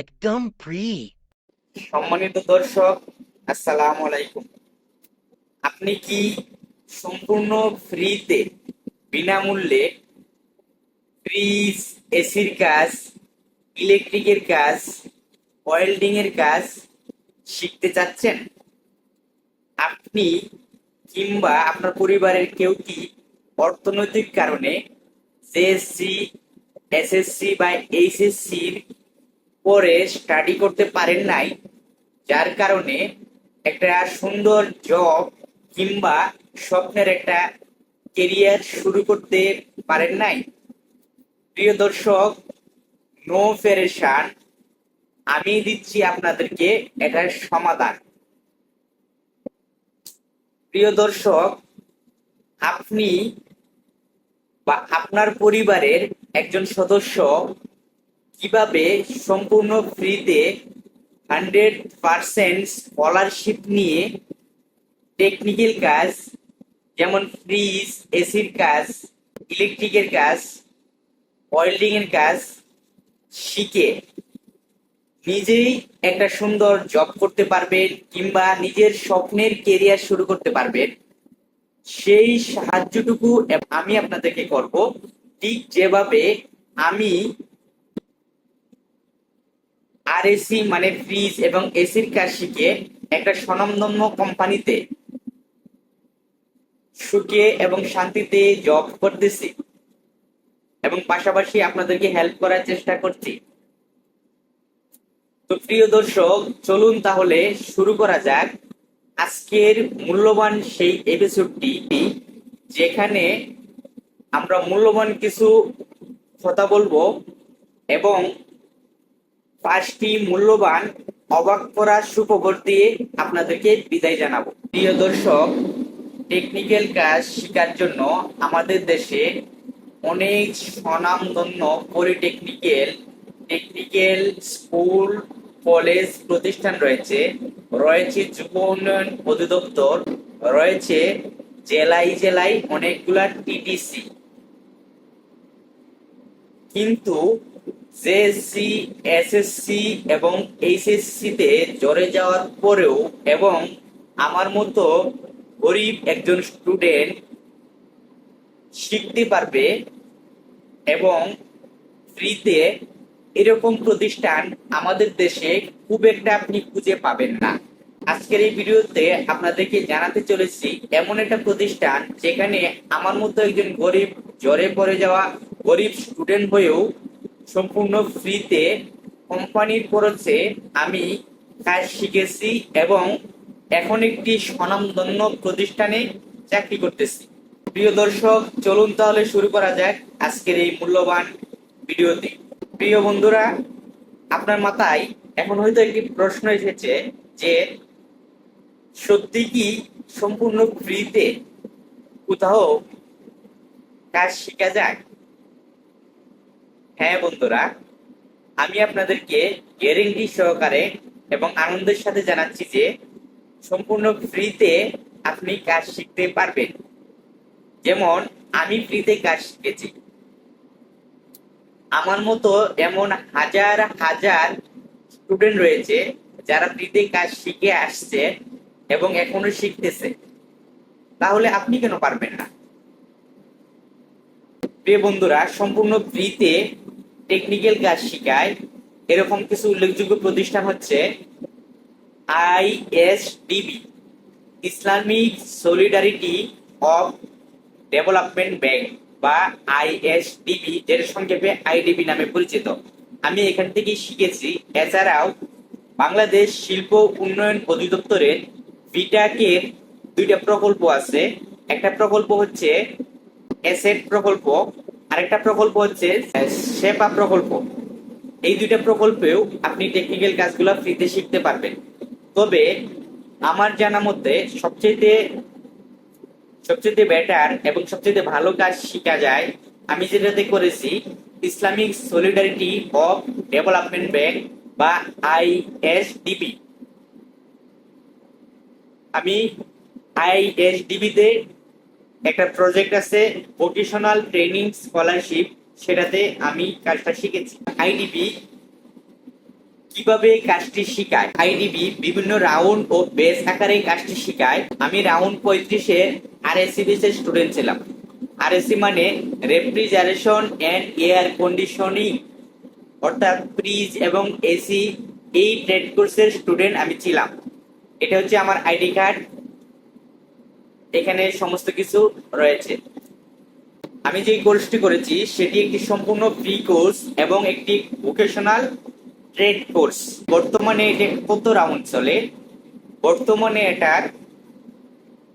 একদম সম্মানিত দর্শক, আসসালামু আলাইকুম। আপনি কি সম্পূর্ণ ফ্রিতে, বিনামূল্যে ফ্রিজ, এসির কাজ, ইলেকট্রিকের কাজ ওয়েল্ডিং এর কাজ শিখতে চাচ্ছেন? আপনি কিংবা আপনার পরিবারের কেউ কি অর্থনৈতিক কারণে জেএসসি এসএসসি বা এইচএসসির পরে স্টাডি করতে পারেন নাই, যার কারণে একটা সুন্দর জব কিংবা স্বপ্নের একটা কেরিয়ার শুরু করতে পারেন নাই। প্রিয় দর্শক নো ফেরেশান আমি দিচ্ছি আপনাদেরকে এটার সমাধান। প্রিয় দর্শক, আপনি বা আপনার পরিবারের একজন সদস্য কীভাবে সম্পূর্ণ ফ্রিতে হান্ড্রেড পার্সেন্ট স্কলারশিপ নিয়ে টেকনিক্যাল কাজ, যেমন ফ্রিজ, এসির কাজ, ইলেকট্রিকের কাজ ওয়েল্ডিং এর কাজ শিখে নিজেই একটা সুন্দর জব করতে পারবেন কিংবা নিজের স্বপ্নের কেরিয়ার শুরু করতে পারবেন সেই সাহায্যটুকু আমি আপনাদেরকে করব। ঠিক যেভাবে আমি আর এসি মানে ফ্রিজ এবং এসির কাজ শিখে একটা স্বনামধন্য কোম্পানিতে সুখে এবং শান্তিতে জব করতেছি এবং পাশাপাশি আপনাদেরকে হেল্প করার চেষ্টা করছি। তো প্রিয় দর্শক, চলুন তাহলে শুরু করা যাক। আজকের মূল্যবান সেই এপিসোডটি যেখানে আমরা মূল্যবান কিছু কথা বলব এবং পাঁচটি মূল্যবান অবাক করা সুখবর দিয়ে আপনাদেরকে বিদায় জানাব। প্রিয় দর্শক টেকনিক্যাল কাজ শেখার জন্য আমাদের দেশে অনেক স্বনামধন্য পলিটেকনিক্যাল টেকনিক্যাল স্কুল কলেজ প্রতিষ্ঠান রয়েছে। রয়েছে যুব উন্নয়ন অধিদপ্তর, রয়েছে জেলায় জেলায় অনেকগুলা টিটিসি কিন্তু জেএসসি এসএসসি এবং এইচএসসি তে জড়ে যাওয়ার পরেও এবং আমার মতো গরিব একজন স্টুডেন্ট শিখতে পারবে এবং ফ্রিতে এরকম প্রতিষ্ঠান আমাদের দেশে খুব একটা আপনি খুঁজে পাবেন না। আজকের এই ভিডিওতে আপনাদেরকে জানাতে চলেছি, এমন একটা প্রতিষ্ঠান যেখানে আমার মতো একজন গরিব জ্বরে পড়ে যাওয়া গরিব স্টুডেন্ট হয়েও সম্পূর্ণ ফ্রিতে কোম্পানির খরচে আমি কাজ শিখেছি এবং এখন একটি স্বনামধন্য প্রতিষ্ঠানে চাকরি করতেছি। প্রিয় দর্শক, চলুন তাহলে শুরু করা যাক আজকের এই মূল্যবান ভিডিওতে। প্রিয় বন্ধুরা, আপনার মাথায় এখন হয়তো একটি প্রশ্ন এসেছে যে, সত্যি কি সম্পূর্ণ ফ্রিতে কোথাও কাজ শেখা যায়? হ্যাঁ বন্ধুরা, আমি আপনাদেরকে গ্যারেন্টি সহকারে এবং আনন্দের সাথে জানাচ্ছি যে সম্পূর্ণ ফ্রিতে আপনি কাজ শিখতে পারবেন। যেমন, আমি ফ্রিতে কাজ শিখেছি। আমার মতো এমন হাজার হাজার স্টুডেন্ট রয়েছে যারা ফ্রিতে কাজ শিখে আসছে এবং এখনও শিখতেছে। তাহলে আপনি কেন পারবেন না? প্রিয় বন্ধুরা, সম্পূর্ণ ফ্রিতে টেকনিক্যাল কাজ শিখায়। এরকম কিছু উল্লেখযোগ্য প্রতিষ্ঠান হচ্ছে ISDB Islamic solidarity of development bank বা আইএসডিবি যেটা সংক্ষেপে আইডিবি নামে পরিচিত। আমি এখান থেকে শিখেছি। এছাড়াও বাংলাদেশ শিল্প উন্নয়ন অধিদপ্তরের বিটাকের দুইটা প্রকল্প আছে। একটা প্রকল্প হচ্ছে এসেট প্রকল্প আরেকটা প্রকল্প হচ্ছে সেপা প্রকল্প। এই দুইটা প্রকল্পেও আপনি টেকনিক্যাল কাজগুলো ফ্রিতে শিখতে পারবেন। তবে আমার জানা মতে সবচেয়ে সবচেয়ে বেটার এবং সবচেয়ে ভালো কাজ শেখা যায়, আমি যেটাতে করেছি Islamic solidarity of development bank বা আইএসডিবি আমি আইএসডিবিতে একটা প্রজেক্ট আছে ভোকেশনাল ট্রেনিং স্কলারশিপ সেটাতে আমি কাজটা শিখেছি। আইডিবি কীভাবে কাজটি শিখায়? আইডিবি বিভিন্ন রাউন্ড ও বেস আকারে কাজটি শিখায়। আমি রাউন্ড পঁয়ত্রিশে আর এসি বেসের স্টুডেন্ট ছিলাম। আর এসি মানে রেফ্রিজারেশন এন্ড এয়ার কন্ডিশনিং অর্থাৎ ফ্রিজ এবং এসি এই ট্রেড কোর্সের স্টুডেন্ট আমি ছিলাম। এটা হচ্ছে আমার আইডি কার্ড এখানে সমস্ত কিছু রয়েছে। আমি যে কোর্সটি করেছি, সেটি একটি সম্পূর্ণ ফ্রি কোর্স এবং একটি ভোকেশনাল ট্রেড কোর্স বর্তমানে এটা কত রাউন্ড চলে। বর্তমানে এটার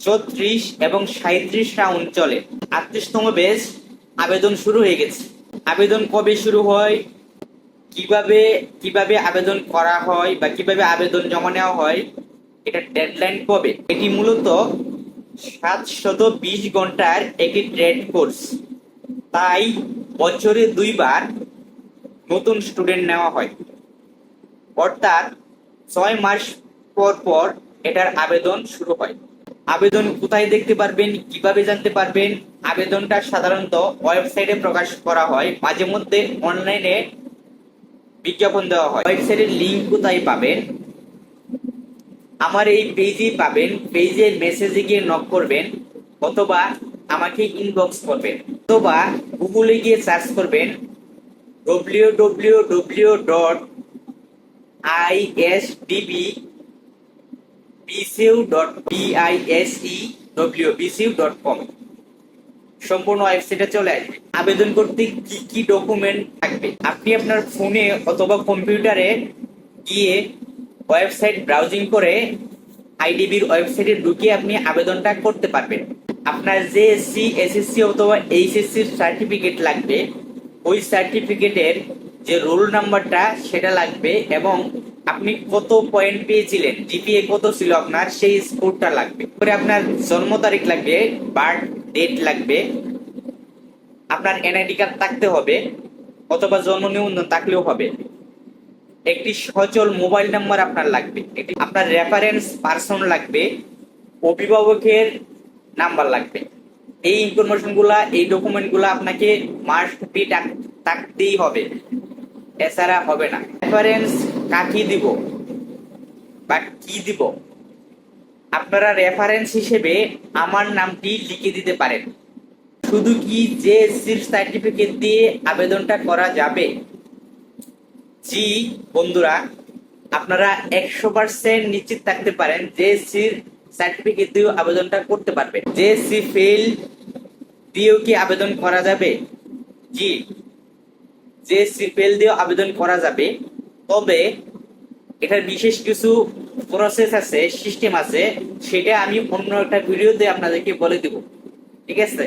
চৌত্রিশ এবং সাঁত্রিশ রাউন্ড চলে। আটত্রিশতম বেস আবেদন শুরু হয়ে গেছে। আবেদন কবে শুরু হয়? কীভাবে কীভাবে আবেদন করা হয় বা কীভাবে আবেদন জমা নেওয়া হয়? এটা ডেডলাইন কবে? এটি মূলত সাতশত বিশ ঘণ্টার একটি ট্রেড কোর্স তাই বছরে দুইবার নতুন স্টুডেন্ট নেওয়া হয়। অর্থাৎ ছয় মাস পর পর এটার আবেদন শুরু হয়। আবেদন কোথায় দেখতে পারবেন, কীভাবে জানতে পারবেন, আবেদনটা সাধারণত ওয়েবসাইটে প্রকাশ করা হয়। মাঝে মধ্যে অনলাইনে বিজ্ঞাপন দেওয়া হয়। ওয়েবসাইটের লিঙ্ক কোথায় পাবেন আমার এই পেজে পাবেন পেজের মেসেজে গিয়ে নক করবেন, অথবা আমাকে ইনবক্স করবেন, অথবা গুগলে গিয়ে সার্চ করবেন W W W dot I S D B B C U dot B I S E W B C U dot com সম্পূর্ণ ওয়েবসাইটে চলে আসবে। আবেদন করতে কি কি ডকুমেন্ট থাকবে? আপনি আপনার ফোনে অথবা কম্পিউটারে গিয়ে ওয়েবসাইট ব্রাউজিং করে আইডিবির ওয়েবসাইটে ঢুকে আপনি আবেদনটা করতে পারবেন। আপনার যে এসসি এসএসসি অথবা এইচএসসি সার্টিফিকেট লাগবে, ওই সার্টিফিকেটের যে রোল নাম্বারটা সেটা লাগবে এবং আপনি কত পয়েন্ট পেয়েছিলেন জিপিএ কত ছিল আপনার, সেই স্কোরটা লাগবে। পরে আপনার জন্ম তারিখ লাগবে বার্থ ডেট লাগবে, আপনার এনআইডি কার্ড থাকতে হবে, অথবা জন্ম নিবন্ধন থাকলেও হবে। একটি সচল মোবাইল নাম্বার আপনার লাগবে। একটি আপনার রেফারেন্স পার্সন লাগবে, অভিভাবকের নাম্বার লাগবে। এই ইনফরমেশনগুলা, এই ডকুমেন্টগুলা আপনাকে মাস্ট বি থাকতেই হবে। এছাড়া হবে না। রেফারেন্স কাকে দিব বা কি দিব? আপনারা রেফারেন্স হিসেবে আমার নামটি লিখে দিতে পারেন। শুধু কি যে সার্টিফিকেট দিয়ে আবেদনটা করা যাবে? জি, বন্ধুরা, আপনারা একশো পার্সেন্ট নিশ্চিত থাকতে পারেন যে সির সার্টিফিকেট দিয়েও আবেদনটা করতে পারবেন। যে সি ফেল দিয়েও কি আবেদন করা যাবে? জি, যে সি ফেল দিয়েও আবেদন করা যাবে। তবে এটার বিশেষ কিছু প্রসেস আছে সিস্টেম আছে, সেটা আমি অন্য একটা ভিডিওতে আপনাদেরকে বলে দিব। ঠিক আছে?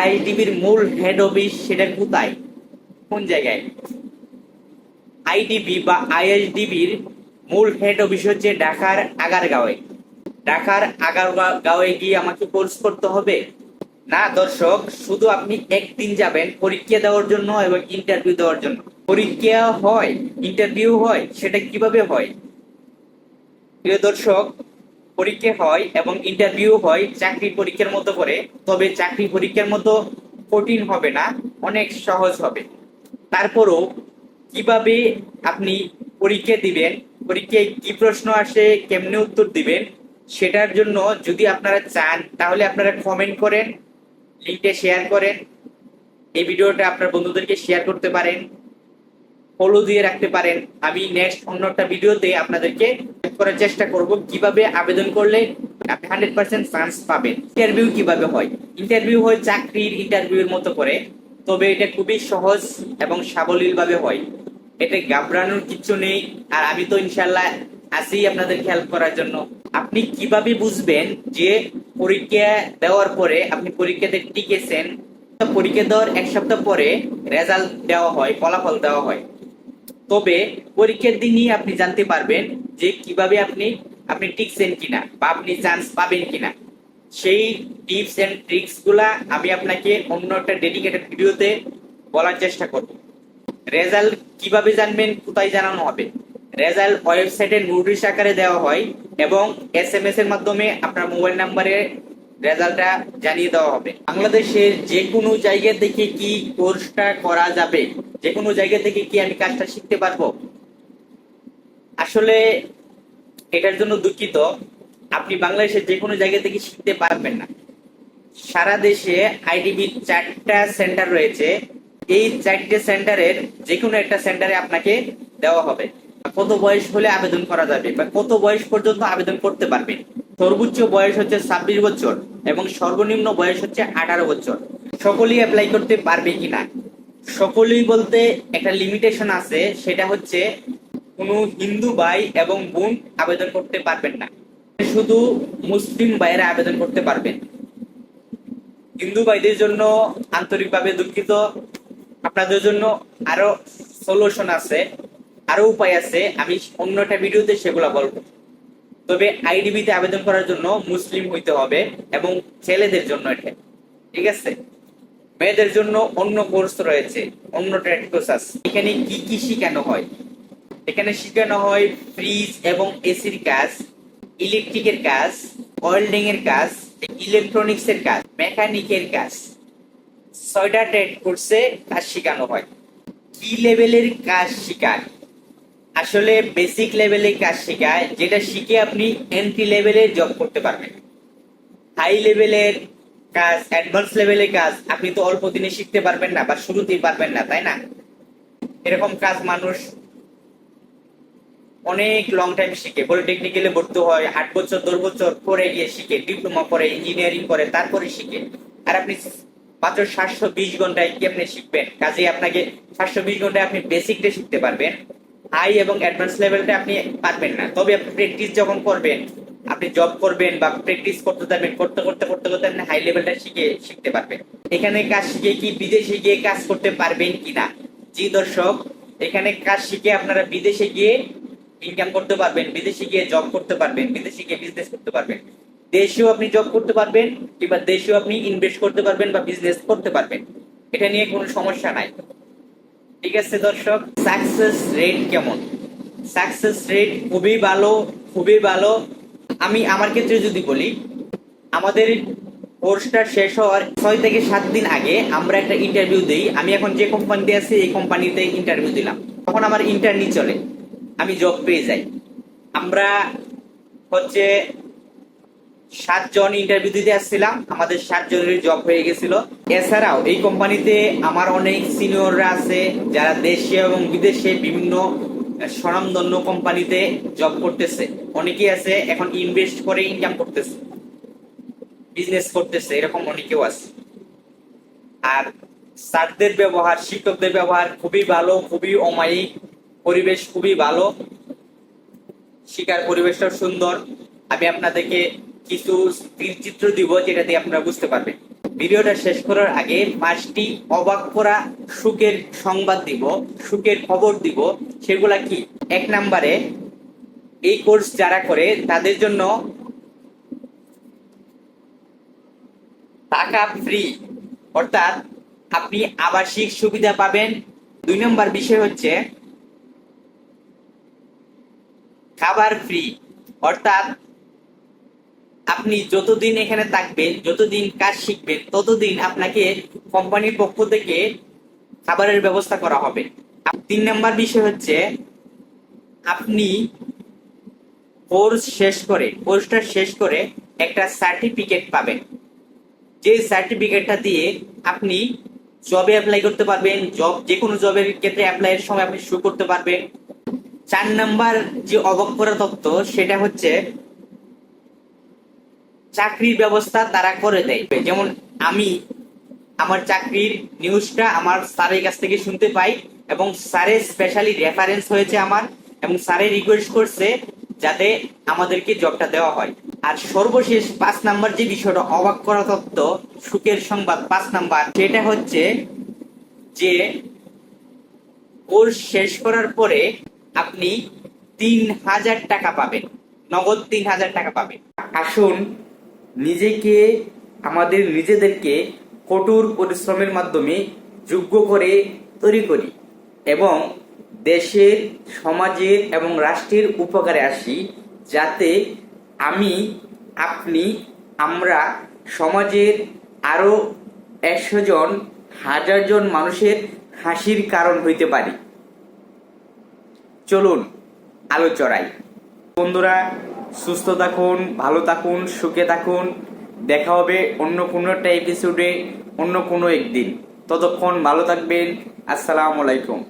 আইডিবির মূল হেড অফিস সেটা কোথায়? কোন জায়গায়? আইডিবি বা আইএসডিবির মূল হেড অফিস হচ্ছে ঢাকার আগারগাঁওয়ে। ঢাকার আগারগাঁওয়ে গিয়ে আমাকে কোর্স করতে হবে? না দর্শক, শুধু আপনি একদিন যাবেন পরীক্ষা দেওয়ার জন্য এবং ইন্টারভিউ দেওয়ার জন্য। পরীক্ষা হয় ইন্টারভিউ হয়, সেটা কীভাবে হয়? প্রিয় দর্শক, পরীক্ষা হয় এবং ইন্টারভিউ হয় চাকরি পরীক্ষার মতো করে, তবে চাকরি পরীক্ষার মতো কঠিন হবে না, অনেক সহজ হবে। তারপরও কীভাবে আপনি পরীক্ষা দিবেন, পরীক্ষায় কি প্রশ্ন আসে, কেমনে উত্তর দিবেন, সেটার জন্য যদি আপনারা চান, তাহলে আপনারা কমেন্ট করেন লিঙ্কটা শেয়ার করেন, এই ভিডিওটা আপনার বন্ধুদেরকে শেয়ার করতে পারেন ফলো দিয়ে রাখতে পারেন। আমি নেক্সট অন্য একটা ভিডিওতে আপনাদেরকে করার চেষ্টা করব কীভাবে আবেদন করলে আপনি হান্ড্রেড পার্সেন্ট চান্স পাবেন। ইন্টারভিউ কীভাবে হয়? ইন্টারভিউ হয় চাকরির ইন্টারভিউর মতো করে। তবে এটা খুবই সহজ এবং সাবলীল ভাবে হয়। এতে ঘাবড়ানোর কিছু নেই। আর আমি তো ইনশাল্লাহ আছি আপনাদের হেল্প করার জন্য। আপনি কীভাবে বুঝবেন যে পরীক্ষা দেওয়ার পরে আপনি পরীক্ষাতে টিকেছেন? পরীক্ষা দেওয়ার এক সপ্তাহ পরে রেজাল্ট দেওয়া হয়, ফলাফল দেওয়া হয়। তবে পরীক্ষার দিনই আপনি জানতে পারবেন যে কীভাবে আপনি আপনি টিকছেন কিনা বা আপনি চান্স পাবেন কিনা। সেই টিপস এন্ড ট্রিক্সগুলা আমি আপনাকে অন্য একটা ডেডিকেটেড ভিডিওতে বলার চেষ্টা করব। রেজাল্ট কীভাবে জানবেন, কোথায় জানানো হবে? রেজাল্ট ওয়েবসাইটে নোটিশ আকারে দেওয়া হয় এবং এস এম এস এর মাধ্যমে আপনার মোবাইল নাম্বারে রেজাল্টটা জানিয়ে দেওয়া হবে। বাংলাদেশের যে কোনো জায়গা থেকে কি কোর্সটা করা যাবে? যে কোনো জায়গা থেকে কি আমি কাজটা শিখতে পারব? আসলে এটার জন্য দুঃখিত। আপনি বাংলাদেশের যে কোনো জায়গা থেকে শিখতে পারবেন না। সারা দেশে আইডিবি চারটা সেন্টার রয়েছে। এই চারটে সেন্টারের যে কোনো একটা সেন্টারে আপনাকে দেওয়া হবে। কত বয়স হলে আবেদন করা যাবে বা কত বয়স পর্যন্ত আবেদন করতে পারবেন সর্বোচ্চ বয়স হচ্ছে ছাব্বিশ বছর এবং সর্বনিম্ন বয়স হচ্ছে আঠারো বছর। সকলেই অ্যাপ্লাই করতে পারবে কিনা? সকলেই বলতে একটা লিমিটেশন আছে, সেটা হচ্ছে কোনো হিন্দু ভাই এবং বোন আবেদন করতে পারবেন না। শুধু মুসলিম ভাইয়েরা আবেদন করতে পারবেন। হিন্দু ভাইদের জন্য আন্তরিকভাবে দুঃখিত। আপনাদের জন্য আরও সলিউশন আছে, আরও উপায় আছে, আমি অন্য একটা ভিডিওতে সেগুলো বলব। তবে আইডিবিতে আবেদন করার জন্য মুসলিম হইতে হবে এবং ছেলেদের জন্য এটা, ঠিক আছে? মেয়েদের জন্য অন্য কোর্স রয়েছে, অন্য ট্রেড কোর্স আছে। এখানে কি কি শেখানো হয়? এখানে শেখানো হয় ফ্রিজ এবং এসির কাজ ইলেকট্রিকের কাজ ওয়েল্ডিং এর কাজ ইলেকট্রনিক্স এর কাজ, মেকানিকের কাজ। ছয়টা ট্রেড কোর্সে কাজ শেখানো হয়। কি লেভেলের কাজ শেখায়? আসলে বেসিক লেভেলে কাজ শেখায়, যেটা শিখে আপনি এন্ট্রি লেভেলে জব করতে পারবেন। হাই লেভেলের কাজ অ্যাডভান্স লেভেলের কাজ, আপনি তো অল্প দিনে শিখতে পারবেন না বা শুরুতেই পারবেন না, তাই না? এরকম কাজ মানুষ অনেক লং টাইম শিখে। পলিটেকনিক্যালে ভর্তি হয়, আট বছর, দশ বছর পরে গিয়ে শিখে ডিপ্লোমা করে ইঞ্জিনিয়ারিং করে তারপরে শিখে। আর আপনি মাত্র সাতশো বিশ ঘন্টায় কি আপনি শিখবেন? কাজে আপনাকে সাতশো বিশ ঘন্টায় আপনি বেসিকটা শিখতে পারবেন। হাই এবং অ্যাডভান্স লেভেলটা আপনি পারবেন না। তবে আপনি প্র্যাকটিস যখন করবেন, আপনি জব করবেন বা প্র্যাকটিস করতে থাকবেন, করতে করতে করতে করতে আপনি হাই লেভেলটা শিখে, শিখতে পারবেন। এখানে কাজ শিখে কি বিদেশে গিয়ে কাজ করতে পারবেন কিনা? জি দর্শক, এখানে কাজ শিখে আপনারা বিদেশে গিয়ে ইনকাম করতে পারবেন, বিদেশে গিয়ে জব করতে পারবেন, বিদেশে গিয়ে বিজনেস করতে পারবেন। দেশেও আপনি জব করতে পারবেন কিংবা দেশেও আপনি ইনভেস্ট করতে পারবেন বা বিজনেস করতে পারবেন। এটা নিয়ে কোনো সমস্যা নাই। ঠিক আছে দর্শক সাকসেস রেট কেমন? সাকসেস রেট খুবই ভালো খুবই ভালো। আমি আমার ক্ষেত্রে যদি বলি, আমাদের কোর্সটা শেষ হওয়ার ছয় থেকে সাত দিন আগে আমরা একটা ইন্টারভিউ দিই। আমি এখন যে কোম্পানিতে আছি, এই কোম্পানিতে ইন্টারভিউ দিলাম। তখন আমার ইন্টারনি চলে। আমি জব পেয়ে যাই। আমরা হচ্ছে সাতজন ইন্টারভিউ দিতে আসছিলাম, আমাদের সাতজনের জব হয়ে গেছিল। এছাড়াও এই কোম্পানিতে আমার অনেক সিনিয়ররা আছে, যারা দেশে এবং বিদেশে বিভিন্ন স্বনামধন্য কোম্পানিতে জব করতেছে। অনেকেই আছে, এখন ইনভেস্ট করে ইনকাম করতেছে। বিজনেস করতেছে, এরকম অনেকেও আছে। আর স্যারদের ব্যবহার, শিক্ষকদের ব্যবহার খুবই ভালো, খুবই অমায়িক। পরিবেশ খুবই ভালো। শিকার পরিবেশটা সুন্দর। আমি আপনাদেরকে কিছু চিত্র দিব যেটা দিয়ে আপনারা বুঝতে পারবেন। ভিডিওটা শেষ করার আগে পাঁচটি অবাক করা সুখের সংবাদ দিব, সুখের খবর দিব। সেগুলা কি? এক নম্বরে, এই কোর্স যারা করে, তাদের জন্য টাকা ফ্রি অর্থাৎ আপনি আবাসিক সুবিধা পাবেন। দুই নম্বর বিষয় হচ্ছে খাবার ফ্রি অর্থাৎ আপনি যতদিন এখানে থাকবেন, যতদিন কাজ শিখবেন, ততদিন আপনাকে কোম্পানির পক্ষ থেকে খাবারের ব্যবস্থা করা হবে। তিন নম্বর বিষয় হচ্ছে, আপনি কোর্স শেষ করে কোর্সটা শেষ করে একটা সার্টিফিকেট পাবেন। যে সার্টিফিকেটটা দিয়ে আপনি জবে অ্যাপ্লাই করতে পারবেন জব যে কোনো জবের ক্ষেত্রে অ্যাপ্লাইয়ের সময় আপনি শুরু করতে পারবেন। চার নাম্বার যে অবাক করা তথ্য সেটা হচ্ছে চাকরির ব্যবস্থা তারা করে দেয়। যেমন আমি আমার চাকরির নিউজটা আমার স্যারের কাছ থেকে শুনতে পাই এবং স্যারের স্পেশালি রেফারেন্স হয়েছে আমার এবং স্যারে রিকোয়েস্ট করছে যাতে আমাদেরকে জবটা দেওয়া হয়। আর সর্বশেষ পাঁচ নাম্বার যে বিষয়টা অবাক করা তত্ত্ব, সুখের সংবাদ, পাঁচ নাম্বার, সেটা হচ্ছে যে কোর্স শেষ করার পরে আপনি তিন হাজার টাকা পাবেন। নগদ তিন হাজার টাকা পাবেন। আসুন, নিজেকে, আমাদের নিজেদেরকে কঠোর পরিশ্রমের মাধ্যমে যোগ্য করে তৈরি করি এবং দেশের, সমাজের এবং রাষ্ট্রের উপকারে আসি যাতে আমি, আপনি, আমরা সমাজের আরও একশো জন, হাজার জন মানুষের হাসির কারণ হইতে পারি। চলুন আলো চড়াই বন্ধুরা, সুস্থ থাকুন, ভালো থাকুন, সুখে থাকুন। দেখা হবে অন্য কোনো একটা এপিসোডে অন্য কোনো একদিন। ততক্ষণ ভালো থাকবেন। আসসালামু আলাইকুম।